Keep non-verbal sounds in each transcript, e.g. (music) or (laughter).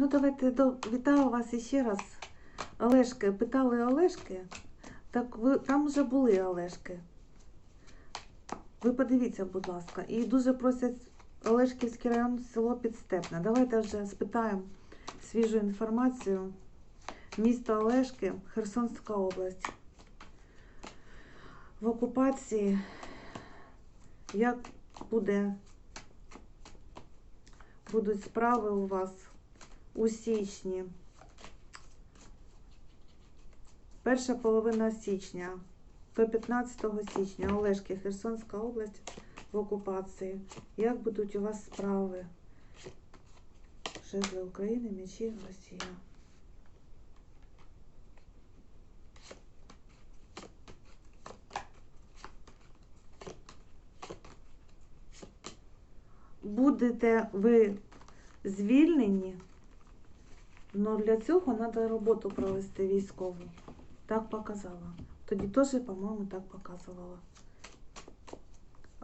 Ну, давайте до... вітаю вас іще раз. Олешки, питали Олешки. Так ви там вже були Олешки. Ви подивіться, будь ласка. І дуже просять Олешківський район, село Підстепне. Давайте вже спитаємо свіжу інформацію. Місто Олешки, Херсонська область. В окупації як буде, будуть справи у вас у січні. Перша половина січня до 15 січня Олешки, Херсонська область в окупації. Як будуть у вас справи? Жезли України, мечі Росія. Будете ви звільнені, але для цього треба роботу провести військову. Так показала. Тоді теж, по-моєму, так показувала.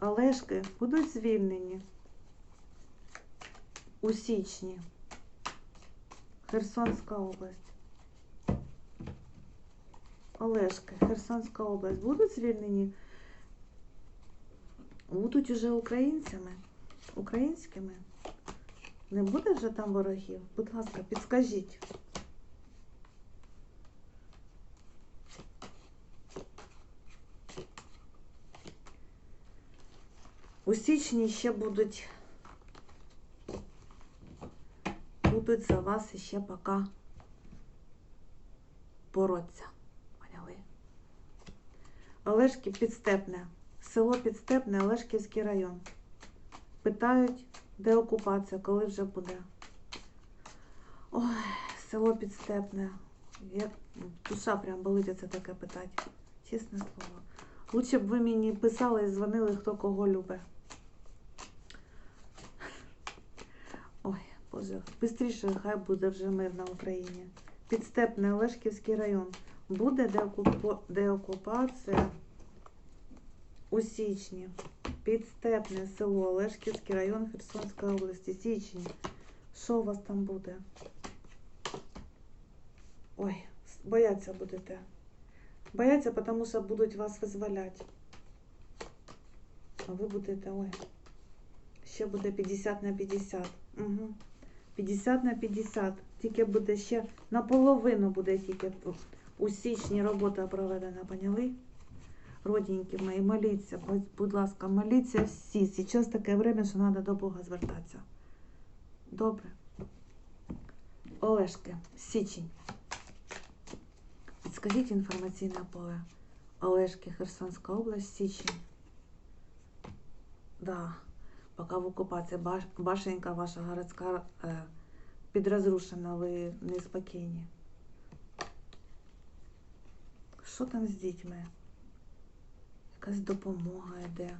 Олешки будуть звільнені у січні. Херсонська область. Олешки, Херсонська область будуть звільнені? Будуть уже українцями, українськими. Не буде вже там ворогів? Будь ласка, підскажіть. У січні ще будуть будуть за вас ще поки бороться. Поняли? Олешки Підстепне. Село Підстепне, Олешківський район. Питають, де окупація, коли вже буде. Ой, село Підстепне. Як душа прям болить це таке питати. Чесне слово. Лучше б ви мені писали і дзвонили, хто кого любить. Ой, Боже, бистріше хай буде вже мир на Україні. Підстепне Олешківський район. Буде деокупо... деокупація у січні. Підстепне село Олешківський район Херсонської області. Січень. Що у вас там буде? Ой, бояться будете. Бояться, тому що будуть вас визволяти. А ви будете, ой, ще буде 50 на 50. Угу. 50 на 50. Тільки буде ще наполовину буде тільки у січні робота проведена, поняли? Роденькі мої, моліться, будь- ласка, моліться всі. Зараз таке время, що треба до Бога звертатися. Добре. Олешки, січень. Підскажіть інформаційне поле. Олешки, Херсонська область, січень. Да, поки в окупації башенька ваша городська е, підрозрушена, ви неспокійні. Що там з дітьми? Якась допомога йде.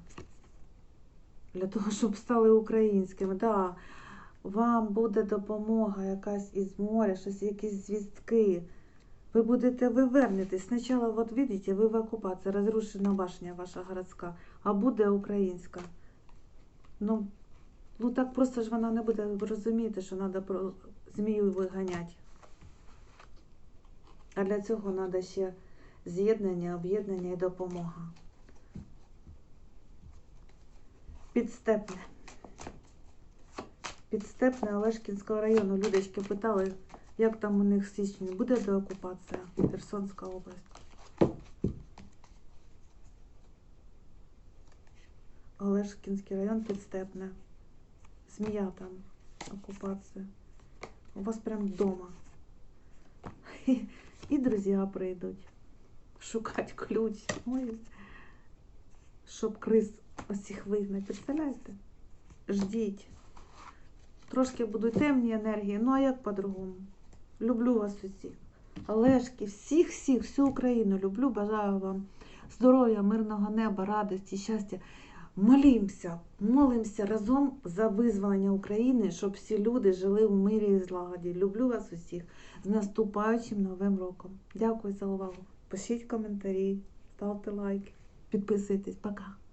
Для того, щоб стали українськими. Да, вам буде допомога якась із моря, щось, якісь звістки. Ви будете, ви вернетесь. Спочатку, от видите, ви в окупації, розрушена башня ваша городська, а буде українська. Ну, ну так просто ж вона не буде. Ви розумієте, що треба змію виганяти. А для цього треба ще з'єднання, об'єднання і допомога. Підстепне. Підстепне Олешкінського району. Людочки питали, як там у них січні буде деокупація Херсонська область. Олешкінський район Підстепне. Змія там. Окупація. У вас прям вдома. І, (laughs) і друзі прийдуть. Шукати ключ. Ой. Щоб криз усіх вигнати. Представляєте? Ждіть. Трошки будуть темні енергії, ну а як по-другому? Люблю вас усіх. Олешки, всіх, всіх, всю Україну люблю. Бажаю вам здоров'я, мирного неба, радості, щастя. Молімося, молимося разом за визволення України, щоб всі люди жили в мирі і злагоді. Люблю вас усіх з наступаючим новим роком. Дякую за увагу. Пишіть коментарі, ставте лайки, підписуйтесь. Пока.